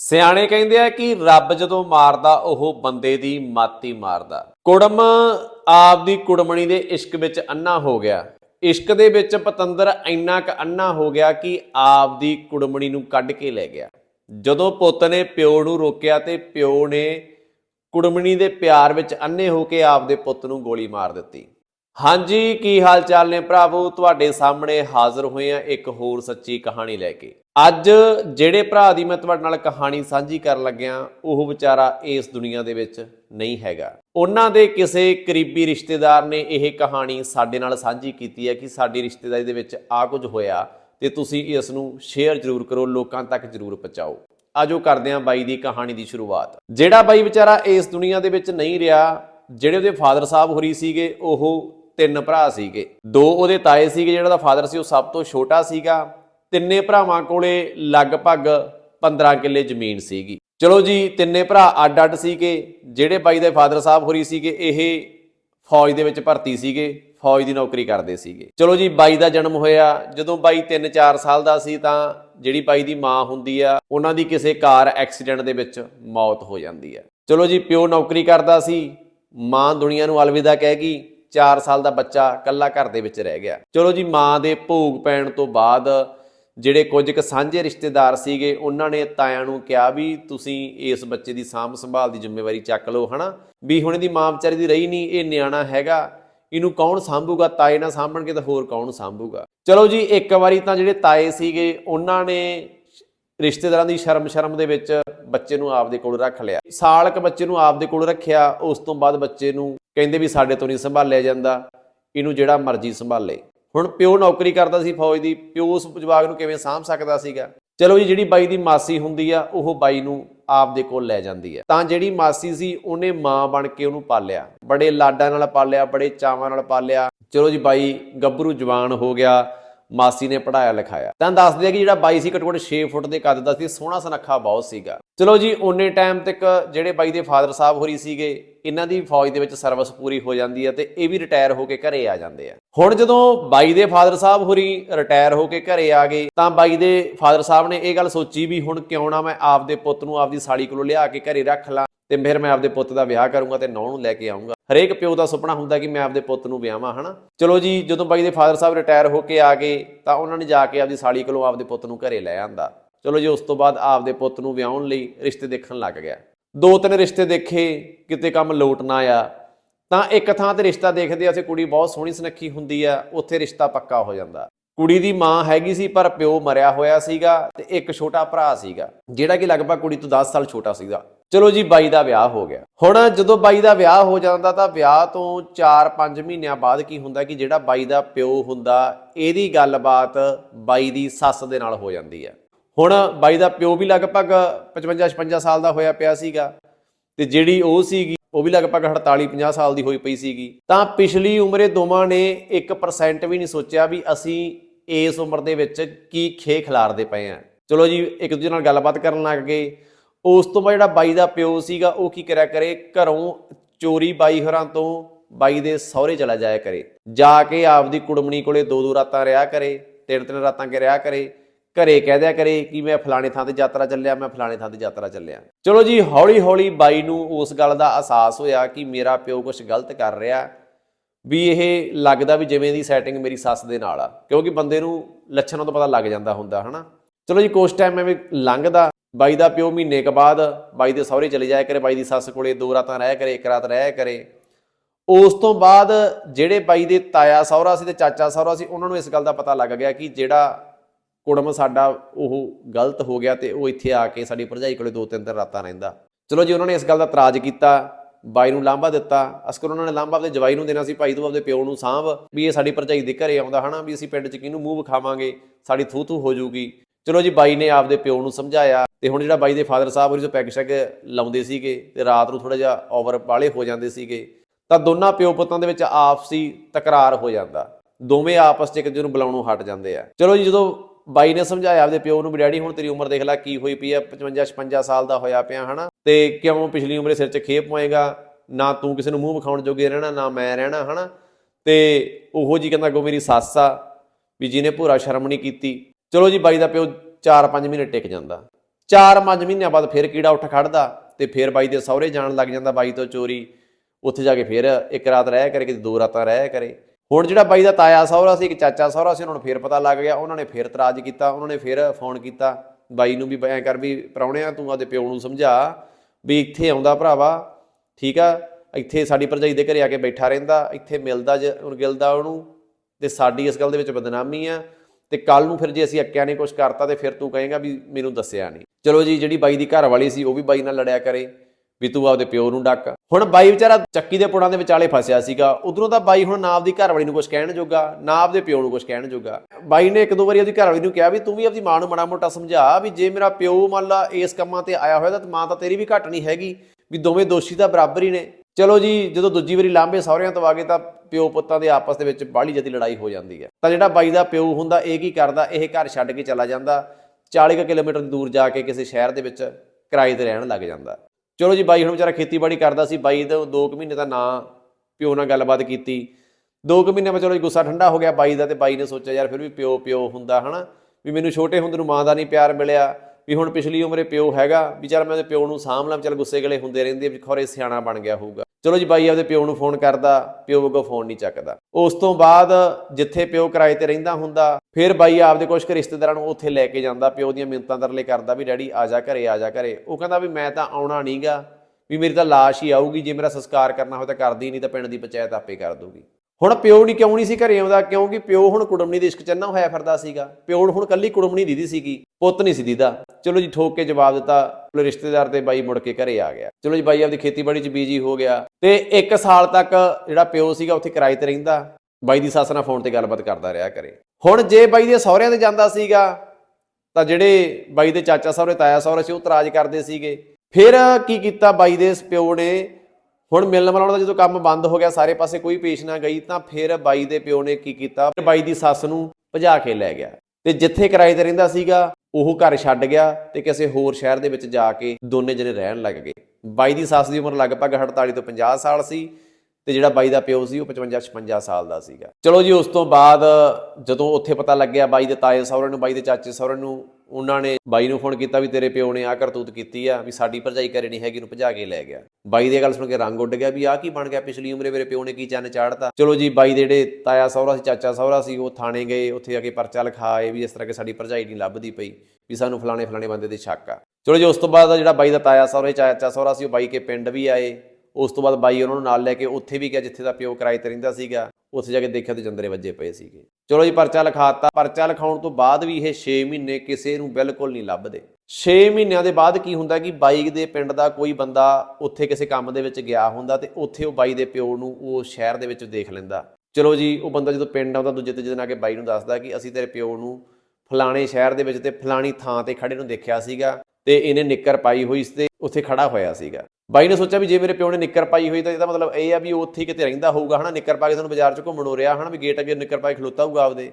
ਸਿਆਣੇ ਕਹਿੰਦੇ ਆ ਕਿ ਰੱਬ ਜਦੋਂ ਮਾਰਦਾ, ਉਹ ਬੰਦੇ ਦੀ ਮਾਤੀ ਮਾਰਦਾ। ਕੁੜਮ ਆਪਦੀ ਕੁੜਮਣੀ ਦੇ ਇਸ਼ਕ ਵਿੱਚ ਅੰਨਾ ਹੋ ਗਿਆ। ਇਸ਼ਕ ਦੇ ਵਿੱਚ ਪਤੰਦਰ ਇੰਨਾ ਕ ਅੰਨਾ ਹੋ ਗਿਆ ਕਿ ਆਪਦੀ ਕੁੜਮਣੀ ਨੂੰ ਕੱਢ ਕੇ ਲੈ ਗਿਆ। ਜਦੋਂ ਪੁੱਤ ਨੇ ਪਿਓ ਨੂੰ ਰੋਕਿਆ ਤੇ ਪਿਓ ਨੇ ਕੁੜਮਣੀ ਦੇ ਪਿਆਰ ਵਿੱਚ ਅੰਨੇ ਹੋ ਕੇ ਆਪਦੇ ਪੁੱਤ ਨੂੰ ਗੋਲੀ ਮਾਰ ਦਿੱਤੀ। ਹਾਂਜੀ, ਕੀ ਹਾਲ ਚਾਲ ਨੇ ਭਰਾਵੋ? ਤੁਹਾਡੇ ਸਾਹਮਣੇ ਹਾਜ਼ਰ ਹੋਏ ਆ ਇੱਕ ਹੋਰ ਸੱਚੀ ਕਹਾਣੀ ਲੈ ਕੇ। ਅੱਜ ਜਿਹੜੇ ਭਰਾ ਦੀ ਮੈਂ ਤੁਹਾਡੇ ਨਾਲ ਕਹਾਣੀ ਸਾਂਝੀ ਕਰਨ ਲੱਗਿਆ, ਉਹ ਵਿਚਾਰਾ ਇਸ ਦੁਨੀਆ ਦੇ ਵਿੱਚ ਨਹੀਂ ਹੈਗਾ। ਉਹਨਾਂ ਦੇ ਕਿਸੇ ਕਰੀਬੀ ਰਿਸ਼ਤੇਦਾਰ ਨੇ ਇਹ ਕਹਾਣੀ ਸਾਡੇ ਨਾਲ ਸਾਂਝੀ ਕੀਤੀ ਹੈ ਕਿ ਸਾਡੀ ਰਿਸ਼ਤੇਦਾਰੀ ਦੇ ਵਿੱਚ ਆ ਕੁਝ ਹੋਇਆ ਤੇ ਤੁਸੀਂ ਇਸ ਨੂੰ ਸ਼ੇਅਰ ਜ਼ਰੂਰ ਕਰੋ, ਲੋਕਾਂ ਤੱਕ ਜ਼ਰੂਰ ਪਹੁੰਚਾਓ। ਆਜੋ ਕਰਦੇ ਹਾਂ ਬਾਈ ਦੀ ਕਹਾਣੀ ਦੀ ਸ਼ੁਰੂਆਤ। ਜਿਹੜਾ ਬਾਈ ਵਿਚਾਰਾ ਇਸ ਦੁਨੀਆ ਦੇ ਵਿੱਚ ਨਹੀਂ ਰਿਹਾ, ਜਿਹੜੇ ਉਹਦੇ ਫਾਦਰ ਸਾਹਿਬ ਹੋਰੀ ਸੀਗੇ, ਉਹ ਤਿੰਨ ਭਰਾ ਸੀਗੇ। ਦੋ ਉਹਦੇ ਤਾਏ ਸੀਗੇ, ਜਿਹੜਾ ਦਾ ਫਾਦਰ ਸੀ, ਉਹ ਸਭ ਤੋਂ ਛੋਟਾ ਸੀਗਾ। ਤਿੰਨੇ ਭਰਾਵਾਂ ਕੋਲੇ ਲਗਭਗ 15 ਕਿੱਲੇ ਜ਼ਮੀਨ ਸੀਗੀ। ਚਲੋ ਜੀ, ਤਿੰਨੇ ਭਰਾ ਅੱਡ-ਅੱਡ ਸੀਗੇ। ਜਿਹੜੇ ਬਾਈ ਦੇ ਫਾਦਰ ਸਾਹਿਬ ਹੋਰੀ ਸੀਗੇ, ਇਹ ਫੌਜ ਦੇ ਵਿੱਚ ਭਰਤੀ ਸੀਗੇ, ਫੌਜ ਦੀ ਨੌਕਰੀ ਕਰਦੇ ਸੀਗੇ। ਚਲੋ ਜੀ, ਬਾਈ ਦਾ ਜਨਮ ਹੋਇਆ। ਜਦੋਂ ਬਾਈ 3-4 ਸਾਲ ਦਾ ਸੀ ਤਾਂ ਜਿਹੜੀ ਬਾਈ ਦੀ ਮਾਂ ਹੁੰਦੀ ਆ, ਉਹਨਾਂ ਦੀ ਕਿਸੇ ਕਾਰ ਐਕਸੀਡੈਂਟ ਦੇ ਵਿੱਚ ਮੌਤ ਹੋ ਜਾਂਦੀ ਆ। ਚਲੋ ਜੀ, ਪਿਓ ਨੌਕਰੀ ਕਰਦਾ ਸੀ। ਮਾਂ ਦੁਨੀਆ ਨੂੰ ਅਲਵਿਦਾ ਕਹਿ ਗਈ। 4 ਸਾਲ ਦਾ ਬੱਚਾ ਇਕੱਲਾ ਘਰ ਦੇ ਵਿੱਚ ਰਹਿ ਗਿਆ। ਚਲੋ ਜੀ, ਮਾਂ ਦੇ ਭੋਗ ਪੈਣ ਤੋਂ ਬਾਅਦ ਜਿਹੜੇ ਕੁਝ ਕੁ ਸਾਂਝੇ ਰਿਸ਼ਤੇਦਾਰ ਸੀਗੇ, ਉਹਨਾਂ ਨੇ ਤਾਇਆਂ ਨੂੰ ਕਿਹਾ ਵੀ ਤੁਸੀਂ ਇਸ ਬੱਚੇ ਦੀ ਸਾਂਭ ਸੰਭਾਲ ਦੀ ਜ਼ਿੰਮੇਵਾਰੀ ਚੱਕ ਲਓ, ਹਨਾ? ਵੀ ਹੁਣ ਇਹਦੀ ਮਾਂ ਵਿਚਾਰੀ ਦੀ ਰਹੀ ਨਹੀਂ, ਇਹ ਨਿਆਣਾ ਹੈਗਾ, ਇਹਨੂੰ ਕੌਣ ਸਾਂਭੂਗਾ? ਤਾਏ ਨਾ ਸਾਂਭਣਗੇ ਤਾਂ ਹੋਰ ਕੌਣ ਸਾਂਭੂਗਾ? ਚਲੋ ਜੀ, ਇੱਕ ਵਾਰੀ ਤਾਂ ਜਿਹੜੇ ਤਾਏ ਸੀਗੇ, ਉਹਨਾਂ ਨੇ ਰਿਸ਼ਤੇਦਾਰਾਂ ਦੀ ਸ਼ਰਮ ਸ਼ਰਮ ਦੇ ਵਿੱਚ ਬੱਚੇ ਨੂੰ ਆਪਦੇ ਕੋਲ ਰੱਖ ਲਿਆ। ਸਾਲਕ ਬੱਚੇ ਨੂੰ ਆਪਦੇ ਕੋਲ ਰੱਖਿਆ, ਉਸ ਤੋਂ ਬਾਅਦ ਬੱਚੇ ਨੂੰ ਕਹਿੰਦੇ ਵੀ ਸਾਡੇ ਤੋਂ ਨਹੀਂ ਸੰਭਾਲਿਆ ਜਾਂਦਾ, ਇਹਨੂੰ ਜਿਹੜਾ ਮਰਜ਼ੀ ਸੰਭਾਲੇ। ਹੁਣ ਪਿਓ ਨੌਕਰੀ ਕਰਦਾ ਸੀ ਫੌਜ ਦੀ, ਪਿਓ ਉਸ ਜਵਾਗ ਨੂੰ ਕਿਵੇਂ ਸਾਂਭ ਸਕਦਾ ਸੀਗਾ? ਚਲੋ ਜੀ, ਜਿਹੜੀ ਬਾਈ ਦੀ ਮਾਸੀ ਹੁੰਦੀ ਆ, ਉਹ ਬਾਈ ਨੂੰ ਆਪ ਦੇ ਕੋਲ ਲੈ ਜਾਂਦੀ ਹੈ ਤਾਂ ਜਿਹੜੀ ਮਾਸੀ ਸੀ, ਉਹਨੇ ਮਾਂ ਬਣ ਕੇ ਉਹਨੂੰ ਪਾਲਿਆ। ਬੜੇ ਲਾਡਾਂ ਨਾਲ ਪਾਲਿਆ, ਬੜੇ ਚਾਵਾਂ ਨਾਲ ਪਾਲਿਆ। ਚਲੋ ਜੀ, ਬਾਈ ਗੱਭਰੂ ਜਵਾਨ ਹੋ ਗਿਆ, ਮਾਸੀ ਨੇ ਪੜਾਇਆ ਲਿਖਾਇਆ। ਤਾਂ ਦੱਸਦੇ ਆ ਕਿ ਜਿਹੜਾ ਬਾਈ ਸੀ, ਘੱਟੋ ਘੱਟ 6 ਫੁੱਟ ਦੇ ਕੱਦ ਦਾ ਸੀ, ਸੋਹਣਾ ਸੁਨੱਖਾ ਬਹੁਤ ਸੀਗਾ। ਚਲੋ ਜੀ, ਓਨੇ ਟਾਈਮ ਤੱਕ ਜਿਹੜੇ ਬਾਈ ਦੇ ਫਾਦਰ ਸਾਹਿਬ ਹੋਰੀ ਸੀਗੇ, ਇਹਨਾਂ ਦੀ ਫੌਜ ਦੇ ਵਿੱਚ ਸਰਵਿਸ ਪੂਰੀ ਹੋ ਜਾਂਦੀ ਹੈ ਤੇ ਇਹ ਵੀ ਰਿਟਾਇਰ ਹੋ ਕੇ ਘਰੇ ਆ ਜਾਂਦੇ ਆ। ਹੁਣ ਜਦੋਂ ਬਾਈ ਦੇ ਫਾਦਰ ਸਾਹਿਬ ਹੋਰੀ ਰਿਟਾਇਰ ਹੋ ਕੇ ਘਰੇ ਆ ਗਏ, ਤਾਂ ਬਾਈ ਦੇ ਫਾਦਰ ਸਾਹਿਬ ਨੇ ਇਹ ਗੱਲ ਸੋਚੀ ਵੀ ਹੁਣ ਕਿਉਂ ਨਾ ਮੈਂ ਆਪਦੇ ਪੁੱਤ ਨੂੰ ਆਪਦੀ ਸਾਲੀ ਕੋਲੋਂ ਲਿਆ ਕੇ ਘਰੇ ਰੱਖ ਲਾਂ ਤੇ ਫਿਰ ਮੈਂ ਆਪਦੇ ਪੁੱਤ ਦਾ ਵਿਆਹ ਕਰੂੰਗਾ ਤੇ ਨੌਂ ਨੂੰ ਲੈ ਕੇ ਆਉਂਗਾ ਹਰੇਕ ਪਿਓ ਦਾ ਸੁਪਨਾ ਹੁੰਦਾ ਕਿ ਮੈਂ ਆਪਦੇ ਪੁੱਤ ਨੂੰ ਵਿਆਹਾਂ, ਹਨਾ? ਚਲੋ ਜੀ, ਜਦੋਂ ਬਾਈ ਦੇ ਫਾਦਰ ਸਾਹਿਬ ਰਿਟਾਇਰ ਹੋ ਕੇ ਆ ਗਏ, ਤਾਂ ਉਹਨਾਂ ਨੇ ਜਾ ਕੇ ਆਪਦੀ ਸਾਲੀ ਕੋਲੋਂ ਆਪਦੇ ਪੁੱਤ ਨੂੰ ਘਰੇ ਲੈ ਆਂਦਾ। ਚਲੋ ਜੀ, ਉਸ ਤੋਂ ਬਾਅਦ ਆਪਦੇ ਪੁੱਤ ਨੂੰ ਵਿਆਹਣ ਲਈ ਰਿਸ਼ਤੇ ਦੇਖਣ ਲੱਗ ਗਿਆ। ਦੋ ਤਿੰਨ ਰਿਸ਼ਤੇ ਦੇਖੇ, ਕਿਤੇ ਕੰਮ ਲੋਟ ਨਾ ਆਇਆ। ਤਾਂ ਇੱਕ ਥਾਂ ਤੇ ਰਿਸ਼ਤਾ ਦੇਖਦੇ ਅਸੀਂ ਕੁੜੀ ਬਹੁਤ ਸੋਹਣੀ ਸੁਨੱਖੀ ਹੁੰਦੀ ਆ, ਉੱਥੇ ਰਿਸ਼ਤਾ ਪੱਕਾ ਹੋ ਜਾਂਦਾ। ਕੁੜੀ ਦੀ ਮਾਂ ਹੈਗੀ ਸੀ, ਪਰ ਪਿਓ ਮਰਿਆ ਹੋਇਆ ਸੀਗਾ ਤੇ ਇੱਕ ਛੋਟਾ ਭਰਾ ਸੀਗਾ, ਜਿਹੜਾ ਕਿ ਲਗਭਗ ਕੁੜੀ ਤੋਂ 10 ਸਾਲ ਛੋਟਾ ਸੀਗਾ। ਚਲੋ ਜੀ, ਬਾਈ ਦਾ ਵਿਆਹ ਹੋ ਗਿਆ। ਹੁਣ ਜਦੋਂ ਬਾਈ ਦਾ ਵਿਆਹ ਹੋ ਜਾਂਦਾ, ਤਾਂ ਵਿਆਹ ਤੋਂ 4-5 ਮਹੀਨਿਆਂ ਬਾਅਦ ਕੀ ਹੁੰਦਾ ਕਿ ਜਿਹੜਾ ਬਾਈ ਦਾ ਪਿਓ ਹੁੰਦਾ, ਇਹਦੀ ਗੱਲਬਾਤ ਬਾਈ ਦੀ ਸੱਸ ਦੇ ਨਾਲ ਹੋ ਜਾਂਦੀ ਹੈ ਹੁਣ ਬਾਈ ਦਾ ਪਿਓ ਵੀ ਲਗਭਗ 55-56 ਸਾਲ ਦਾ ਹੋਇਆ ਪਿਆ ਸੀਗਾ ਤੇ ਜਿਹੜੀ ਉਹ ਸੀਗੀ, ਉਹ ਵੀ ਲਗਭਗ 48-50 ਸਾਲ ਦੀ ਹੋਈ ਪਈ ਸੀਗੀ। ਤਾਂ ਪਿਛਲੀ ਉਮਰੇ ਦੋਵਾਂ ਨੇ 1% ਵੀ ਨਹੀਂ ਸੋਚਿਆ ਵੀ ਅਸੀਂ ਇਸ ਉਮਰ ਦੇ ਵਿੱਚ ਕੀ ਖੇ ਖਿਲਾਰਦੇ ਪਏ ਆ। ਚਲੋ ਜੀ, ਇੱਕ ਦੂਜੇ ਨਾਲ ਗੱਲਬਾਤ ਕਰਨ ਲੱਗ ਗਏ। ਉਸ ਤੋਂ ਬਾਅਦ ਜਿਹੜਾ ਬਾਈ ਦਾ ਪਿਓ ਸੀਗਾ, ਉਹ ਕੀ ਕਰਿਆ ਕਰੇ? ਘਰੋਂ ਚੋਰੀ ਬਾਈ ਹੋਰਾਂ ਤੋਂ ਬਾਈ ਦੇ ਸਹੁਰੇ ਚਲਾ ਜਾਇਆ ਕਰੇ। ਜਾ ਕੇ ਆਪਦੀ ਕੁੜਮਣੀ ਕੋਲੇ ਦੋ ਦੋ ਰਾਤਾਂ ਰਿਹਾ ਕਰੇ ਤਿੰਨ ਤਿੰਨ ਰਾਤਾਂ ਕੇ ਰਿਹਾ ਕਰੇ। ਘਰੇ ਕਹਿ ਦਿਆ ਕਰੇ ਕਿ ਮੈਂ ਫਲਾਣੇ ਥਾਂ ਤੇ ਯਾਤਰਾ ਚੱਲਿਆ, ਮੈਂ ਫਲਾਣੇ ਥਾਂ ਤੇ ਯਾਤਰਾ ਚੱਲਿਆ। ਚਲੋ ਜੀ ਹੌਲੀ ਹੌਲੀ ਬਾਈ ਨੂੰ ਉਸ ਗੱਲ ਦਾ ਅਹਿਸਾਸ ਹੋਇਆ ਕਿ ਮੇਰਾ ਪਿਓ ਕੁਝ ਗਲਤ ਕਰ ਰਿਹਾ, ਵੀ ਇਹ ਲੱਗਦਾ ਵੀ ਜਿਵੇਂ ਦੀ ਸੈਟਿੰਗ ਮੇਰੀ ਸੱਸ ਦੇ ਨਾਲ ਆ, ਕਿਉਂਕਿ ਬੰਦੇ ਨੂੰ ਲੱਛਣਾਂ ਤੋਂ ਪਤਾ ਲੱਗ ਜਾਂਦਾ ਹੁੰਦਾ, ਹਨਾ। ਚਲੋ ਜੀ, ਕੁਛ ਟਾਈਮ ਐਵੇਂ ਲੰਘਦਾ, ਬਾਈ ਦਾ ਪਿਓ ਮਹੀਨੇ ਕ ਬਾਅਦ ਬਾਈ ਦੇ ਸਹੁਰੇ ਚਲੇ ਜਾਇਆ ਕਰੇ, ਬਾਈ ਦੀ ਸੱਸ ਕੋਲੇ ਦੋ ਰਾਤਾਂ ਰਹਿ ਕਰੇ, ਇੱਕ ਰਾਤ ਰਹਿ ਕਰੇ। ਉਸ ਤੋਂ ਬਾਅਦ ਜਿਹੜੇ ਬਾਈ ਦੇ ਤਾਇਆ ਸਹੁਰਾ ਸੀ ਤੇ ਚਾਚਾ ਸਹੁਰਾ ਸੀ, ਉਹਨਾਂ ਨੂੰ ਇਸ ਗੱਲ ਦਾ ਪਤਾ ਲੱਗ ਗਿਆ ਕਿ ਜਿਹੜਾ ਕੁੜਮ ਸਾਡਾ ਉਹ ਗਲਤ ਹੋ ਗਿਆ ਤੇ ਉਹ ਇੱਥੇ ਆ ਕੇ ਸਾਡੀ ਭਰਜਾਈ ਕੋਲੇ ਦੋ ਤਿੰਨ ਦਿਨ ਰਾਤਾਂ ਰਹਿੰਦਾ। ਚਲੋ ਜੀ, ਉਹਨਾਂ ਨੇ ਇਸ ਗੱਲ ਦਾ ਇਤਰਾਜ਼ ਕੀਤਾ, ਬਾਈ ਨੂੰ ਲਾਂਭਾ ਦਿੱਤਾ। ਅਸਕਰ ਉਹਨਾਂ ਨੇ ਲਾਂਭਾ ਆਪਣੇ ਜਵਾਈ ਨੂੰ ਦੇਣਾ ਸੀ, ਭਾਈ ਤੂੰ ਆਪਣੇ ਪਿਓ ਨੂੰ ਸਾਂਭ, ਵੀ ਇਹ ਸਾਡੀ ਭਰਜਾਈ ਦੇ ਘਰੇ ਆਉਂਦਾ ਹਨਾ, ਵੀ ਅਸੀਂ ਪਿੰਡ 'ਚ ਕਿਹਨੂੰ ਮੂੰਹ ਵਿਖਾਵਾਂਗੇ, ਸਾਡੀ ਥੂ ਥੂ ਹੋ ਜਾਊਗੀ। ਚਲੋ ਜੀ, ਬਾਈ ਨੇ ਆਪਦੇ ਪਿਓ ਨੂੰ ਸਮਝਾਇਆ ਤੇ ਹੁਣ ਜਿਹੜਾ ਬਾਈ ਦੇ ਫਾਦਰ ਸਾਹਿਬ ਉਹ ਜੋ ਪੈਗ ਸ਼ੈਗ ਲਾਉਂਦੇ ਸੀਗੇ ਤੇ ਰਾਤ ਨੂੰ ਥੋੜਾ ਜਿਹਾ ਓਵਰ ਵਾਲੇ ਹੋ ਜਾਂਦੇ ਸੀਗੇ, ਤਾਂ ਦੋਨਾਂ ਪਿਓ ਪੁੱਤਾਂ ਦੇ ਵਿੱਚ ਆਪਸੀ ਤਕਰਾਰ ਹੋ ਜਾਂਦਾ। ਦੋਵੇਂ ਆਪਸ 'ਚ ਇੱਕ ਦੂਜੇ ਨੂੰ ਬੁਲਾਉਣੋਂ ਹਟ ਜਾਂਦੇ ਆ। ਚਲੋ ਜੀ, ਜਦੋਂ ਬਾਈ ਨੇ ਸਮਝਾਇਆ ਆਪਦੇ ਪਿਓ ਨੂੰ ਵੀ, ਡੈਡੀ, ਹੁਣ ਤੇਰੀ ਉਮਰ ਦੇਖ ਲੈ ਕੀ ਹੋਈ ਪਈ ਆ 55 56 ਸਾਲ ਦਾ ਹੋਇਆ ਪਿਆ, ਹਨਾ? ਤੇ ਕਿਉਂ ਪਿਛਲੀ ਉਮਰੇ ਸਿਰ 'ਚ ਖੇਪ ਪਾਏਗਾ? ਨਾ ਤੂੰ ਕਿਸੇ ਨੂੰ ਮੂੰਹ ਵਿਖਾਉਣ ਜੋਗੇ ਰਹਿਣਾ, ਨਾ ਮੈਂ ਰਹਿਣਾ, ਹਨਾ? ਤੇ ਉਹੋ ਜੀ ਕਹਿੰਦਾ ਗੋ ਮੇਰੀ ਸੱਸ ਆ, ਵੀ ਜਿਹਨੇ ਭੂਰਾ ਸ਼ਰਮ ਨਹੀਂ ਕੀਤੀ। ਚਲੋ ਜੀ, ਬਾਈ ਦਾ ਪਿਓ 4-5 ਮਹੀਨੇ ਟਿਕ ਜਾਂਦਾ। 4-5 ਮਹੀਨਿਆਂ ਬਾਅਦ ਫਿਰ ਕੀੜਾ ਉੱਠ ਖੜਦਾ ਤੇ ਫਿਰ ਬਾਈ ਦੇ ਸਹੁਰੇ ਜਾਣ ਲੱਗ ਜਾਂਦਾ ਬਾਈ ਤੋਂ ਚੋਰੀ। ਉੱਥੇ ਜਾ ਕੇ ਫਿਰ ਇੱਕ ਰਾਤ ਰਹਿ ਕਰੇ, ਕਿਤੇ ਦੋ ਰਾਤਾਂ ਰਹਿ ਕਰੇ। ਹੁਣ ਜਿਹੜਾ ਬਾਈ ਦਾ ਤਾਇਆ ਸਹੁਰਾ ਸੀ, ਇੱਕ ਚਾਚਾ ਸਹੁਰਾ ਸੀ, ਉਹਨਾਂ ਨੂੰ ਫਿਰ ਪਤਾ ਲੱਗ ਗਿਆ, ਉਹਨਾਂ ਨੇ ਫਿਰ ਤਰਾਜ ਕੀਤਾ, ਉਹਨਾਂ ਨੇ ਫਿਰ ਫੋਨ ਕੀਤਾ। ਬਾਈ ਨੂੰ ਵੀ ਐਂ ਕਰ ਵੀ ਪ੍ਰਾਹੁਣਿਆ, ਤੂੰ ਆਪਦੇ ਪਿਓ ਨੂੰ ਸਮਝਾ ਵੀ ਇੱਥੇ ਆਉਂਦਾ ਭਰਾਵਾ, ਠੀਕ ਆ? ਇੱਥੇ ਸਾਡੀ ਭਰਜਾਈ ਦੇ ਘਰੇ ਆ ਕੇ ਬੈਠਾ ਰਹਿੰਦਾ, ਇੱਥੇ ਮਿਲਦਾ ਜ ਗਿਲਦਾ ਉਹਨੂੰ, ਤੇ ਸਾਡੀ ਇਸ ਗੱਲ ਦੇ ਵਿੱਚ ਬਦਨਾਮੀ ਆ, ਤੇ ਕੱਲ ਨੂੰ ਫਿਰ ਜੇ ਅਸੀਂ ਅੱਕਿਆ ਨੇ ਕੁਝ ਕਰਤਾ, ਤੇ ਫਿਰ ਤੂੰ ਕਹੇਗਾ ਵੀ ਮੈਨੂੰ ਦੱਸਿਆ ਨਹੀਂ। ਚਲੋ ਜੀ, ਜਿਹੜੀ ਬਾਈ ਦੀ ਘਰ ਵਾਲੀ ਸੀ, ਉਹ ਵੀ ਬਾਈ ਨਾਲ ਲੜਿਆ ਕਰੇ। ਵੀ ਤੂੰ ਆਪਦੇ ਪਿਓ ਨੂੰ ਡੱਕ। ਹੁਣ ਬਾਈ ਵਿਚਾਰਾ ਚੱਕੀ ਦੇ ਪੁੜਾਂ ਦੇ ਵਿਚਾਲੇ ਫਸਿਆ ਸੀਗਾ। ਉਧਰੋਂ ਤਾਂ ਬਾਈ ਹੁਣ ਨਾ ਆਪਦੀ ਘਰਵਾਲੀ ਨੂੰ ਕੁਝ ਕਹਿਣ ਜੋਗਾ, ਨਾ ਆਪਦੇ ਪਿਓ ਨੂੰ ਕੁਝ ਕਹਿਣ ਜੋਗਾ। ਬਾਈ ਨੇ ਇੱਕ ਦੋ ਵਾਰੀ ਉਹਦੀ ਘਰਵਾਲੀ ਨੂੰ ਕਿਹਾ ਵੀ ਤੂੰ ਵੀ ਆਪਦੀ ਮਾਂ ਨੂੰ ਮਾੜਾ ਮੋਟਾ ਸਮਝਾ ਵੀ ਜੇ ਮੇਰਾ ਪਿਓ ਮੰਨ ਲਾ ਇਸ ਕੰਮਾਂ ਤੇ ਆਇਆ ਹੋਇਆ ਤਾਂ ਮਾਂ ਤਾਂ ਤੇਰੀ ਵੀ ਘੱਟ ਨਹੀਂ ਹੈਗੀ, ਵੀ ਦੋਵੇਂ ਦੋਸ਼ੀ ਤਾਂ ਬਰਾਬਰ ਹੀ ਨੇ। ਚਲੋ ਜੀ, ਜਦੋਂ ਦੂਜੀ ਵਾਰੀ ਲਾਂਬੇ ਸਹੁਰਿਆਂ ਤੋਂ ਆ ਗਏ ਤਾਂ ਪਿਓ ਪੁੱਤਾਂ ਦੇ ਆਪਸ ਦੇ ਵਿੱਚ ਬਾਹਲੀ ਜਦੀ ਲੜਾਈ ਹੋ ਜਾਂਦੀ ਹੈ। ਤਾਂ ਜਿਹੜਾ ਬਾਈ ਦਾ ਪਿਓ ਹੁੰਦਾ, ਇਹ ਕੀ ਕਰਦਾ? ਇਹ ਘਰ ਛੱਡ ਕੇ ਚਲਾ ਜਾਂਦਾ। 40 ਕੁ ਕਿਲੋਮੀਟਰ ਦੂਰ ਜਾ ਕੇ ਕਿਸੇ ਸ਼ਹਿਰ ਦੇ ਵਿੱਚ ਕਿਰਾਏ ਤੇ ਰਹਿਣ ਲੱਗ ਜਾਂਦਾ। ਚਲੋ ਜੀ ਬਾਈ ਹੁਣ ਵਿਚਾਰਾ ਖੇਤੀਬਾੜੀ ਕਰਦਾ ਸੀ, ਬਾਈ ਦਾ 2 ਮਹੀਨੇ ਦਾ ਨਾਂ ਪਿਓ ਨਾਲ ਗੱਲਬਾਤ ਕੀਤੀ। 2 ਮਹੀਨੇ ਮੈਂ ਚਲੋ ਜੀ ਗੁੱਸਾ ਠੰਡਾ ਹੋ ਗਿਆ ਬਾਈ ਦਾ ਤੇ ਬਾਈ ਨੇ ਸੋਚਿਆ, ਯਾਰ ਫਿਰ ਵੀ ਪਿਓ ਪਿਓ ਹੁੰਦਾ ਹਨਾ, ਵੀ ਮੈਨੂੰ ਛੋਟੇ ਹੁੰਦੇ ਨੂੰ ਮਾਂ ਦਾ ਨਹੀਂ ਪਿਆਰ ਮਿਲਿਆ, ਵੀ ਹੁਣ ਪਿਛਲੀ ਉਮਰੇ ਪਿਓ ਹੈਗਾ, ਵੀ ਚੱਲ ਮੈਂ ਉਹਦੇ ਪਿਓ ਨੂੰ ਸਾਂਭ ਲਾਂ ਚੱਲ ਗੁੱਸੇ ਗਲੇ ਹੁੰਦੇ ਰਹਿੰਦੇ ਵੀ ਖੋਰੇ ਸਿਆਣਾ ਬਣ ਗਿਆ ਹੋਊਗਾ। ਚਲੋ ਜੀ ਬਾਈ ਆਪਦੇ ਪਿਓ ਨੂੰ ਫੋਨ ਕਰਦਾ, ਪਿਓ ਵੱਲੋਂ ਫੋਨ ਨਹੀਂ ਚੱਕਦਾ। ਉਸ ਤੋਂ ਬਾਅਦ ਜਿੱਥੇ ਪਿਓ ਕਿਰਾਏ ਤੇ ਰਹਿੰਦਾ ਹੁੰਦਾ, ਫਿਰ ਬਾਈ ਆਪਦੇ ਕੁਝ ਕੁ ਰਿਸ਼ਤੇਦਾਰਾਂ ਨੂੰ ਉੱਥੇ ਲੈ ਕੇ ਜਾਂਦਾ, ਪਿਓ ਦੀਆਂ ਮਿੰਤਾਂ ਤਰਲੇ ਕਰਦਾ ਵੀ, ਡੈਡੀ ਆ ਜਾ ਘਰੇ, ਆ ਜਾ ਘਰੇ। ਉਹ ਕਹਿੰਦਾ ਵੀ ਮੈਂ ਤਾਂ ਆਉਣਾ ਨਹੀਂਗਾ ਵੀ ਮੇਰੀ ਤਾਂ ਲਾਸ਼ ਹੀ ਆਊਗੀ, ਜੇ ਮੇਰਾ ਸੰਸਕਾਰ ਕਰਨਾ ਹੋਵੇ ਤਾਂ ਕਰਦੀ, ਨਹੀਂ ਤਾਂ ਪਿੰਡ ਦੀ ਪੰਚਾਇਤ ਆਪੇ ਕਰ ਦੂਗੀ ਹੁਣ ਪਿਓ ਨਹੀਂ ਕਿਉਂ ਨਹੀਂ ਸੀ ਘਰੇ ਆਉਂਦਾ? ਕਿਉਂਕਿ ਪਿਓ ਹੁਣ ਕੁੜਮਣੀ ਦੇ ਇਸ਼ਕ ਚੰਨਾ ਹੋਇਆ ਫਿਰਦਾ ਸੀਗਾ। ਪਿਓ ਹੁਣ ਕੱਲੀ ਕੁੜਮਣੀ ਦੀਦੀ ਸੀਗੀ, ਪੁੱਤ ਨਹੀਂ ਸੀ ਦੀਦਾ। ਚਲੋ ਜੀ, ਠੋਕ ਕੇ ਜਵਾਬ ਦਿੱਤਾ ਰਿਸ਼ਤੇਦਾਰ ਤੇ ਬਾਈ ਮੁੜ ਕੇ ਘਰੇ ਆ ਗਿਆ। ਚਲੋ ਜੀ, ਬਾਈ ਆਪਦੀ ਖੇਤੀਬਾੜੀ 'ਚ ਬੀਜੀ ਹੋ ਗਿਆ। ਤੇ 1 ਸਾਲ ਤੱਕ ਜਿਹੜਾ ਪਿਓ ਸੀਗਾ ਉੱਥੇ ਕਿਰਾਏ ਤੇ ਰਹਿੰਦਾ। ਬਾਈ ਦੀ ਸੱਸ ਨਾਲ ਫੋਨ ਤੇ ਗੱਲਬਾਤ ਕਰਦਾ ਰਿਹਾ ਕਰੇ। ਹੁਣ ਜੇ ਬਾਈ ਦੇ ਸਹੁਰਿਆਂ ਤੇ ਜਾਂਦਾ ਸੀਗਾ, ਤਾਂ ਜਿਹੜੇ ਬਾਈ ਦੇ ਚਾਚਾ ਸਹੁਰੇ, ਤਾਇਆ ਸਹੁਰੇ ਸੀ, ਉਹ ਤਰਾਜ ਕਰਦੇ ਸੀਗੇ। ਫਿਰ ਕੀ ਕੀਤਾ ਬਾਈ ਦੇ ਪਿਓ ਨੇ? ਹੁਣ ਮਿਲਣ ਮਿਲਾਉਣ ਦਾ ਜਦੋਂ ਕੰਮ ਬੰਦ ਹੋ ਗਿਆ, ਸਾਰੇ ਪਾਸੇ ਕੋਈ ਪੇਸ਼ ਨਾ ਗਈ, ਤਾਂ ਫਿਰ ਬਾਈ ਦੇ ਪਿਓ ਨੇ ਕੀ ਕੀਤਾ? ਬਾਈ ਦੀ ਸੱਸ ਨੂੰ ਭਜਾ ਕੇ ਲੈ ਗਿਆ। ਤੇ ਜਿੱਥੇ ਕਿਰਾਏ ਤੇ ਰਹਿੰਦਾ ਸੀਗਾ, ਉਹ ਘਰ ਛੱਡ ਗਿਆ ਤੇ ਕਿਸੇ ਹੋਰ ਸ਼ਹਿਰ ਦੇ ਵਿੱਚ ਜਾ ਕੇ ਦੋਨੇ ਜਣੇ ਰਹਿਣ ਲੱਗ ਗਏ। ਬਾਈ ਦੀ ਸੱਸ ਦੀ ਉਮਰ ਲਗਭਗ 48 ਤੋਂ 50 ਸਾਲ ਸੀ ਤੇ ਜਿਹੜਾ ਬਾਈ ਦਾ ਪਿਓ ਸੀ, ਉਹ 55 56 ਸਾਲ ਦਾ ਸੀਗਾ। ਚਲੋ ਜੀ, ਉਸ ਤੋਂ ਬਾਅਦ ਜਦੋਂ ਉੱਥੇ ਪਤਾ ਲੱਗਿਆ ਬਾਈ ਦੇ ਤਾਏ ਸਹੁਰੇ ਨੂੰ, ਬਾਈ ਦੇ ਚਾਚੇ ਸਹੁਰੇ ਨੂੰ ਉਹਨਾਂ ਨੇ ਬਾਈ ਨੂੰ ਫੋਨ ਕੀਤਾ ਵੀ ਤੇਰੇ ਪਿਓ ਨੇ ਆਹ ਕਰਤੂਤ ਕੀਤੀ ਆ ਵੀ ਸਾਡੀ ਭਰਜਾਈ ਘਰੇ ਨਹੀਂ ਹੈਗੀ ਨੂੰ ਭਜਾ ਕੇ ਲੈ ਗਿਆ। ਬਾਈ ਦੀ ਗੱਲ ਸੁਣ ਕੇ ਰੰਗ ਉੱਡ ਗਿਆ ਵੀ ਆਹ ਕੀ ਬਣ ਗਿਆ? ਪਿਛਲੀ ਉਮਰੇ ਮੇਰੇ ਪਿਓ ਨੇ ਕੀ ਚੰਨ ਚਾੜਤਾ? ਚਲੋ ਜੀ, ਬਾਈ ਦੇ ਜਿਹੜੇ ਤਾਇਆ ਸਹੁਰਾ ਸੀ, ਚਾਚਾ ਸਹੁਰਾ ਸੀ, ਉਹ ਥਾਣੇ ਗਏ, ਉੱਥੇ ਜਾ ਕੇ ਪਰਚਾ ਲਿਖਾਏ ਵੀ ਇਸ ਤਰ੍ਹਾਂ ਕਿ ਸਾਡੀ ਭਰਜਾਈ ਨਹੀਂ ਲੱਭਦੀ ਪਈ ਵੀ ਸਾਨੂੰ ਫਲਾਣੇ ਫਲਾਣੇ ਬੰਦੇ ਦੇ ਸ਼ੱਕ ਆ। ਚਲੋ ਜੀ, ਉਸ ਤੋਂ ਬਾਅਦ ਜਿਹੜਾ ਬਾਈ ਦਾ ਤਾਇਆ ਸਹੁਰਾ ਚਾਚਾ ਸਹੁਰਾ ਸੀ, ਉਹ ਬਾਈ ਕੇ ਪਿੰਡ ਵੀ ਆਏ। ਉਸ ਤੋਂ ਬਾਅਦ ਬਾਈ ਉਹਨਾਂ ਨੂੰ ਨਾਲ ਲੈ ਕੇ ਉੱਥੇ ਵੀ ਗਿਆ ਜਿੱਥੇ ਦਾ ਪਿਓ ਕਿਰਾਏ ਤੇ ਰਹਿੰਦਾ ਸੀਗਾ, ਉੱਥੇ ਜਾ ਕੇ ਦੇਖਿਆ ਤੇ ਜੰਦਰੇ ਵੱਜੇ ਪਏ ਸੀਗੇ। ਚਲੋ ਜੀ, ਪਰਚਾ ਲਿਖਾਤਾ। ਪਰਚਾ ਲਿਖਾਉਣ ਤੋਂ ਬਾਅਦ ਵੀ ਇਹ 6 ਮਹੀਨੇ ਕਿਸੇ ਨੂੰ ਬਿਲਕੁਲ ਨਹੀਂ ਲੱਭਦੇ। 6 ਮਹੀਨਿਆਂ ਦੇ ਬਾਅਦ ਕੀ ਹੁੰਦਾ ਕਿ ਬਾਈ ਦੇ ਪਿੰਡ ਦਾ ਕੋਈ ਬੰਦਾ ਉੱਥੇ ਕਿਸੇ ਕੰਮ ਦੇ ਵਿੱਚ ਗਿਆ ਹੁੰਦਾ ਤੇ ਉੱਥੇ ਉਹ ਬਾਈ ਦੇ ਪਿਓ ਨੂੰ ਉਹ ਸ਼ਹਿਰ ਦੇ ਵਿੱਚ ਦੇਖ ਲੈਂਦਾ। ਚਲੋ ਜੀ, ਉਹ ਬੰਦਾ ਜਦੋਂ ਪਿੰਡ ਆਉਂਦਾ, ਦੂਜੇ ਤੀਜੇ ਦਿਨ ਆ ਕੇ ਬਾਈ ਨੂੰ ਦੱਸਦਾ ਕਿ ਅਸੀਂ ਤੇਰੇ ਪਿਓ ਨੂੰ ਫਲਾਣੇ ਸ਼ਹਿਰ ਦੇ ਵਿੱਚ ਤੇ ਫਲਾਣੀ ਥਾਂ ਤੇ ਖੜੇ ਨੂੰ ਦੇਖਿਆ ਸੀਗਾ ਤੇ ਇਹਨੇ ਨਿੱਕਰ ਪਾਈ ਹੋਈ ਸੀ ਤੇ ਉੱਥੇ ਖੜਾ ਹੋਇਆ ਸੀਗਾ। ਬਾਈ ਨੇ ਸੋਚਿਆ ਵੀ ਜੇ ਮੇਰੇ ਪਿਓ ਨੇ ਨਿੱਕਰ ਪਾਈ ਹੋਈ ਤਾਂ ਇਹਦਾ ਮਤਲਬ ਇਹ ਆ ਵੀ ਉਹ ਉੱਥੇ ਕਿਤੇ ਰਹਿੰਦਾ ਹੋਊਗਾ, ਹਨਾ? ਨਿੱਕਰ ਪਾ ਕੇ ਤੁਹਾਨੂੰ ਬਾਜ਼ਾਰ 'ਚ ਘੁੰਮਣ ਹੋ ਰਿਹਾ, ਹਨਾ? ਵੀ ਗੇਟ ਅੱਗੇ ਨਿੱਕਰ ਪਾ ਕੇ ਖਲੋਤਾ ਹੋਊਗਾ ਆਪਦੇ।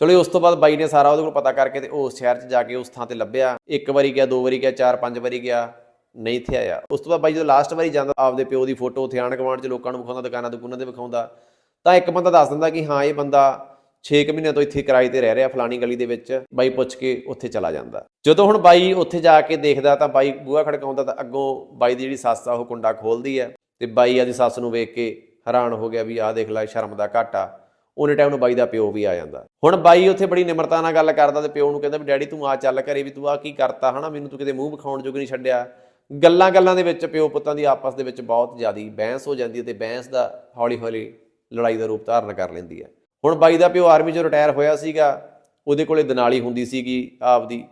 ਚਲੋ, ਉਸ ਤੋਂ ਬਾਅਦ ਬਾਈ ਨੇ ਸਾਰਾ ਉਹਦੇ ਕੋਲ ਪਤਾ ਕਰਕੇ ਤੇ ਉਸ ਸ਼ਹਿਰ 'ਚ ਜਾ ਕੇ ਉਸ ਥਾਂ ਤੇ ਲੱਭਿਆ। ਇੱਕ ਵਾਰੀ ਗਿਆ, ਦੋ ਵਾਰੀ ਗਿਆ, ਚਾਰ, ਪੰਜ ਵਾਰੀ ਗਿਆ, ਨਹੀਂ ਇੱਥੇ ਆਇਆ। ਉਸ ਤੋਂ ਬਾਅਦ ਬਾਈ ਜਦੋਂ ਲਾਸਟ ਵਾਰੀ ਜਾਂਦਾ ਆਪਦੇ ਪਿਓ ਦੀ ਫੋਟੋ ਉੱਥੇ ਆਣ ਗੁਆਂਢ 'ਚ ਲੋਕਾਂ ਨੂੰ ਵਿਖਾਉਂਦਾ ਦੁਕਾਨਾਂ ਦੁਕਾਨਾਂ ਤੇ ਵਿਖਾਉਂਦਾ, ਤਾਂ ਇੱਕ ਬੰਦਾ ਦੱਸ ਦਿੰਦਾ ਕਿ ਹਾਂ, ਇਹ ਬੰਦਾ 6 ਮਹੀਨਿਆਂ ਤੋਂ ਇੱਥੇ ਕਿਰਾਏ ਤੇ ਰਹਿ ਰਿਹਾ ਫਲਾਣੀ ਗਲੀ ਦੇ ਵਿੱਚ, ਬਾਈ ਪੁੱਛ ਕੇ ਉੱਥੇ ਚਲਾ ਜਾਂਦਾ। ਜਦੋਂ ਹੁਣ ਬਾਈ ਉੱਥੇ ਜਾ ਕੇ ਦੇਖਦਾ ਤਾਂ ਬਾਈ ਬੂਹਾ ਖੜਕਾਉਂਦਾ ਤਾਂ ਅੱਗੋਂ ਬਾਈ ਦੀ ਜਿਹੜੀ ਸੱਸ ਆ, ਉਹ ਕੁੰਡਾ ਖੋਲਦੀ ਹੈ ਤੇ ਬਾਈ ਆਦੀ ਸੱਸ ਨੂੰ ਵੇਖ ਕੇ ਹੈਰਾਨ ਹੋ ਗਿਆ ਵੀ ਆਹ ਦੇਖ ਲੈ ਸ਼ਰਮ ਦਾ ਘਾਟਾ। ਉਹਨੇ ਟਾਈਮ ਨੂੰ ਬਾਈ ਦਾ ਪਿਓ ਵੀ ਆ ਜਾਂਦਾ। ਹੁਣ ਬਾਈ ਉੱਥੇ ਬੜੀ ਨਿਮਰਤਾ ਨਾਲ ਗੱਲ ਕਰਦਾ ਤੇ ਪਿਓ ਨੂੰ ਕਹਿੰਦਾ ਵੀ ਡੈਡੀ ਤੂੰ ਆ ਚੱਲ ਘਰੇ ਵੀ ਤੂੰ ਆ ਕੀ ਕਰਤਾ ਹਨਾ, ਮੈਨੂੰ ਤੂੰ ਕਿਤੇ ਮੂੰਹ ਵਿਖਾਉਣ ਜੋਗ ਨਹੀਂ ਛੱਡਿਆ। ਗੱਲਾਂ ਗੱਲਾਂ ਦੇ ਵਿੱਚ ਪਿਓ ਪੁੱਤਾਂ ਦੀ ਆਪਸ ਦੇ ਵਿੱਚ ਬਹੁਤ ਜ਼ਿਆਦੀ ਬਹਿਸ ਹੋ ਜਾਂਦੀ ਹੈ ਤੇ ਬਹਿਸ ਦਾ ਹੌਲੀ ਹੌਲੀ ਲੜਾਈ ਦਾ ਰੂਪ ਧਾਰਨ ਕਰ ਲੈਂਦੀ ਹੈ। ਹੁਣ ਬਾਈ ਦਾ ਪਿਓ ਆਰਮੀ 'ਚੋਂ ਰਿਟਾਇਰ ਹੋਇਆ ਸੀਗਾ, ਉਹਦੇ ਕੋਲੇ ਦਨਾਲੀ ਹੁੰਦੀ ਸੀਗੀ ਆਪਦੀ।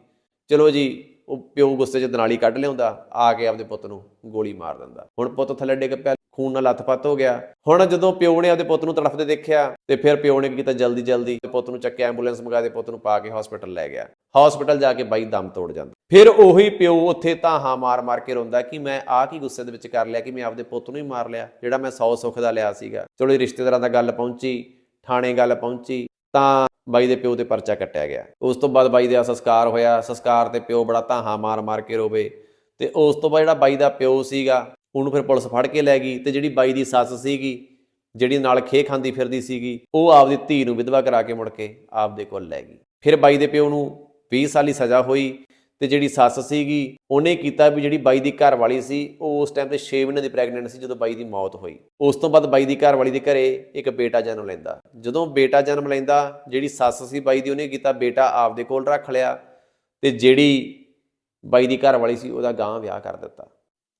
ਚਲੋ ਜੀ, ਉਹ ਪਿਓ ਗੁੱਸੇ 'ਚ ਦਨਾਲੀ ਕੱਢ ਲਿਆਉਂਦਾ, ਆ ਕੇ ਆਪਦੇ ਪੁੱਤ ਨੂੰ ਗੋਲੀ ਮਾਰ ਦਿੰਦਾ। ਹੁਣ ਪੁੱਤ ਥੱਲੇ ਡਿੱਗ ਪਿਆ, ਖੂਨ ਨਾਲ ਲੱਥਪੱਥ ਹੋ ਗਿਆ। ਹੁਣ ਜਦੋਂ ਪਿਓ ਨੇ ਆਪਦੇ ਪੁੱਤ ਨੂੰ ਤੜਫਦੇ ਦੇਖਿਆ, ਤੇ ਫਿਰ ਪਿਓ ਨੇ ਕੀਤਾ, ਜਲਦੀ ਜਲਦੀ ਪੁੱਤ ਨੂੰ ਚੱਕਿਆ, ਐਂਬੂਲੈਂਸ ਮੰਗਾ ਦੇ ਪੁੱਤ ਨੂੰ ਪਾ ਕੇ ਹਸਪੀਟਲ ਲੈ ਗਿਆ। ਹਸਪੀਟਲ ਜਾ ਕੇ ਬਾਈ ਦਮ ਤੋੜ ਜਾਂਦਾ। ਫਿਰ ਉਹੀ ਪਿਓ ਉੱਥੇ ਧਾਹਾਂ ਮਾਰ ਮਾਰ ਕੇ ਰੋਂਦਾ ਕਿ ਮੈਂ ਆ ਕੀ ਗੁੱਸੇ ਦੇ ਵਿੱਚ ਕਰ ਲਿਆ ਕਿ ਮੈਂ ਆਪਦੇ ਪੁੱਤ ਨੂੰ ਹੀ ਮਾਰ ਲਿਆ, ਜਿਹੜਾ ਮੈਂ 100 ਸੁੱਖ ਦਾ ਲਿਆ ਸੀਗਾ। ਚਲੋ ਰਿਸ਼ਤੇਦਾਰਾਂ ਦਾ ਗੱਲ ਪਹੁੰਚੀ। ਥਾਣੇ ਗੱਲ ਪਹੁੰਚੀ, ਤਾਂ ਬਾਈ ਦੇ ਪਿਓ ਤੇ ਪਰਚਾ ਕੱਟਿਆ ਗਿਆ। ਉਸ ਤੋਂ ਬਾਅਦ ਬਾਈ ਦਾ ਸੰਸਕਾਰ ਹੋਇਆ, ਸੰਸਕਾਰ ਤੇ ਪਿਓ ਬੜਾ ਧਾਹਾਂ ਮਾਰ ਮਾਰ ਕੇ ਰੋਵੇ। ਤੇ ਉਸ ਤੋਂ ਬਾਅਦ ਜਿਹੜਾ ਬਾਈ ਦਾ ਪਿਓ ਸੀਗਾ, ਉਹਨੂੰ ਫਿਰ ਪੁਲਿਸ ਫੜ ਕੇ ਲੈ ਗਈ ਤੇ ਜਿਹੜੀ ਬਾਈ ਦੀ ਸੱਸ ਸੀਗੀ, ਜਿਹੜੀ ਨਾਲ ਖੇ ਖਾਂਦੀ ਫਿਰਦੀ ਸੀਗੀ, ਉਹ ਆਪਦੀ ਧੀ ਨੂੰ ਵਿਧਵਾ ਕਰਾ ਕੇ ਮੁੜ ਕੇ ਆਪਦੇ ਕੋਲ ਲੈ ਗਈ। ਫਿਰ ਬਾਈ ਦੇ ਪਿਓ ਨੂੰ 20 ਦੀ ਸਜ਼ਾ ਹੋਈ। ਤੇ ਜਿਹੜੀ ਸੱਸ ਸੀਗੀ, ਉਹਨੇ ਕੀਤਾ ਵੀ ਜਿਹੜੀ ਬਾਈ ਦੀ ਘਰ ਵਾਲੀ ਸੀ, ਉਹ ਉਸ ਟਾਈਮ ਤੇ 6 ਮਹੀਨੇ ਦੀ ਪ੍ਰੈਗਨੈਂਟ ਸੀ ਜਦੋਂ ਬਾਈ ਦੀ ਮੌਤ ਹੋਈ। ਉਸ ਤੋਂ ਬਾਅਦ ਬਾਈ ਦੀ ਘਰ ਵਾਲੀ ਦੇ ਘਰੇ ਇੱਕ ਬੇਟਾ ਜਨਮ ਲੈਂਦਾ। ਜਦੋਂ ਬੇਟਾ ਜਨਮ ਲੈਂਦਾ, ਜਿਹੜੀ ਸੱਸ ਸੀ ਬਾਈ ਦੀ, ਉਹਨੇ ਕੀਤਾ ਬੇਟਾ ਆਪਦੇ ਕੋਲ ਰੱਖ ਲਿਆ ਤੇ ਜਿਹੜੀ ਬਾਈ ਦੀ ਘਰ ਵਾਲੀ ਸੀ, ਉਹਦਾ ਗਾਂ ਵਿਆਹ ਕਰ ਦਿੱਤਾ।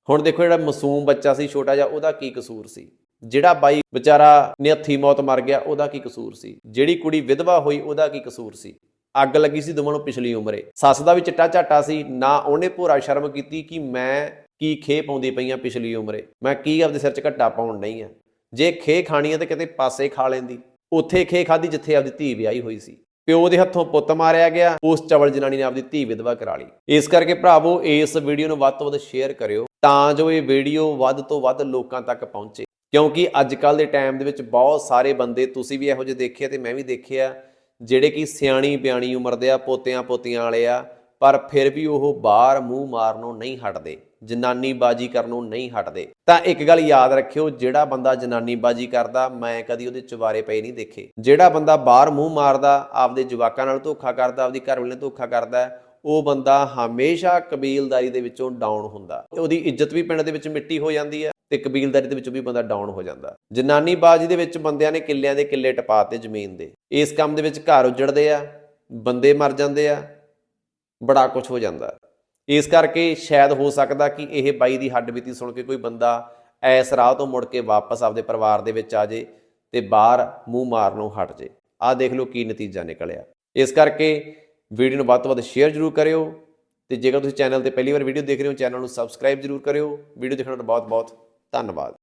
ਹੁਣ ਦੇਖੋ ਜਿਹੜਾ ਮਾਸੂਮ ਬੱਚਾ ਸੀ, ਛੋਟਾ ਜਿਹਾ, ਉਹਦਾ ਕੀ ਕਸੂਰ ਸੀ? ਜਿਹੜਾ ਬਾਈ ਵਿਚਾਰਾ ਨੇ ਹੱਥੀ ਮੌਤ ਮਰ ਗਿਆ, ਉਹਦਾ ਕੀ ਕਸੂਰ ਸੀ? ਜਿਹੜੀ ਕੁੜੀ ਵਿਧਵਾ ਹੋਈ, ਉਹਦਾ ਕੀ ਕਸੂਰ ਸੀ? ਅੱਗ ਲੱਗੀ ਸੀ ਦੋਵਾਂ ਨੂੰ ਪਿਛਲੀ ਉਮਰੇ। ਸੱਸ ਦਾ ਵੀ ਚਿੱਟਾ ਝਾਟਾ ਸੀ, ਨਾ ਉਹਨੇ ਭੋਰਾ ਸ਼ਰਮ ਕੀਤੀ ਕਿ ਮੈਂ ਕੀ ਖੇ ਪਾਉਂਦੀ ਪਈਆਂ ਪਿਛਲੀ ਉਮਰੇ। ਮੈਂ ਕੀ ਆਪਦੇ ਸਿਰ 'ਚ ਘੱਟਾ ਪਾਉਣ ਨਹੀਂ ਆ। ਜੇ ਖੇ ਖਾਣੀ ਆ ਤੇ ਕਿਤੇ ਪਾਸੇ ਖਾ ਲੈਂਦੀ। ਉੱਥੇ ਖੇ ਖਾਦੀ ਜਿੱਥੇ ਆਪਦੀ ਧੀ ਵਿਆਹੀ ਹੋਈ ਸੀ। ਪਿਓ ਦੇ ਹੱਥੋਂ ਪੁੱਤ ਮਾਰਿਆ ਗਿਆ, ਉਸ ਚਵਲ ਜਨਾਨੀ ਨੇ ਆਪਦੀ ਧੀ ਵਿਧਵਾ ਕਰਾ ਲਈ। ਇਸ ਕਰਕੇ ਭਰਾਵੋ, ਇਸ ਵੀਡੀਓ ਨੂੰ ਵੱਧ ਤੋਂ ਵੱਧ ਸ਼ੇਅਰ ਕਰਿਓ, ਤਾਂ ਜੋ ਇਹ ਵੀਡੀਓ ਵੱਧ ਤੋਂ ਵੱਧ ਲੋਕਾਂ ਤੱਕ ਪਹੁੰਚੇ। ਕਿਉਂਕਿ ਅੱਜ ਕੱਲ ਦੇ ਟਾਈਮ ਦੇ ਵਿੱਚ ਬਹੁਤ ਸਾਰੇ ਬੰਦੇ ਤੁਸੀਂ ਵੀ ਇਹੋ ਜਿਹੇ ਦੇਖੇ ਤੇ ਮੈਂ ਵੀ ਦੇਖਿਆ ਜਿਹੜੇ ਕਿ ਸਿਆਣੀ ਬਿਆਣੀ ਉਮਰ ਦੇ ਆ, ਪੋਤਿਆਂ ਪੋਤੀਆਂ ਵਾਲੇ ਆ, ਪਰ ਫਿਰ ਵੀ ਉਹ ਬਾਹਰ ਮੂੰਹ ਮਾਰਨੋਂ ਨਹੀਂ ਹਟਦੇ ਜਨਾਨੀ ਬਾਜੀ ਕਰਨੋਂ ਨਹੀਂ ਹਟਦੇ। ਤਾਂ ਇੱਕ ਗੱਲ ਯਾਦ ਰੱਖਿਓ, ਜਿਹੜਾ ਬੰਦਾ ਜਨਾਨੀ ਬਾਜੀ ਕਰਦਾ, ਮੈਂ ਕਦੀ ਉਹਦੇ ਚਵਾਰੇ ਪਏ ਨਹੀਂ ਦੇਖੇ। ਜਿਹੜਾ ਬੰਦਾ ਬਾਹਰ ਮੂੰਹ ਮਾਰਦਾ, ਆਪਦੇ ਜਵਾਕਾਂ ਨਾਲ ਧੋਖਾ ਕਰਦਾ, ਆਪਦੀ ਘਰ ਵਾਲੇ ਨਾਲ ਧੋਖਾ ਕਰਦਾ, ਉਹ ਬੰਦਾ ਹਮੇਸ਼ਾ ਕਬੀਲਦਾਰੀ ਦੇ ਵਿੱਚੋਂ ਡਾਊਨ ਹੁੰਦਾ। ਉਹਦੀ ਇੱਜ਼ਤ ਵੀ ਪਿੰਡ ਦੇ ਵਿੱਚ ਮਿੱਟੀ ਹੋ ਜਾਂਦੀ ਹੈ। ਤੇ ਕਬੀਲਦਾਰੀ ਦੇ ਵਿੱਚ ਵੀ ਬੰਦਾ ਡਾਊਨ ਹੋ ਜਾਂਦਾ। ਜਨਾਨੀ ਬਾਜੀ ਦੇ ਵਿੱਚ ਬੰਦਿਆਂ ਨੇ ਕਿੱਲਿਆਂ ਦੇ ਕਿੱਲੇ ਟਪਾਤੇ ਜ਼ਮੀਨ ਦੇ। ਇਸ ਕੰਮ ਦੇ ਵਿੱਚ ਘਰ ਉਜੜਦੇ ਆ, ਬੰਦੇ ਮਰ ਜਾਂਦੇ ਆ, ਬੜਾ ਕੁਝ ਹੋ ਜਾਂਦਾ। ਇਸ ਕਰਕੇ ਸ਼ਾਇਦ ਹੋ ਸਕਦਾ ਕਿ ਇਹ ਬਾਈ ਦੀ ਹੱਡਬੀਤੀ ਸੁਣ ਕੇ ਕੋਈ ਬੰਦਾ ਐਸ ਰਾਹ ਤੋਂ ਮੁੜ ਕੇ ਵਾਪਸ ਆਪਦੇ ਪਰਿਵਾਰ ਦੇ ਵਿੱਚ ਆ ਜੇ ਤੇ ਬਾਹਰ ਮੂੰਹ ਮਾਰਨੋਂ ਹਟ ਜੇ। ਆਹ ਦੇਖ ਲਓ ਕੀ ਨਤੀਜਾ ਨਿਕਲਿਆ। ਇਸ ਕਰਕੇ ਵੀਡੀਓ ਨੂੰ ਵੱਧ ਤੋਂ ਵੱਧ ਸ਼ੇਅਰ ਜ਼ਰੂਰ ਕਰਿਓ ਤੇ ਜੇਕਰ ਤੁਸੀਂ ਚੈਨਲ ਤੇ ਪਹਿਲੀ ਵਾਰ ਵੀਡੀਓ ਦੇਖ ਰਹੇ ਹੋ ਚੈਨਲ ਨੂੰ ਸਬਸਕ੍ਰਾਈਬ ਜ਼ਰੂਰ ਕਰਿਓ। ਵੀਡੀਓ ਦੇਖਣ ਦਾ ਬਹੁਤ ਬਹੁਤ ਧੰਨਵਾਦ।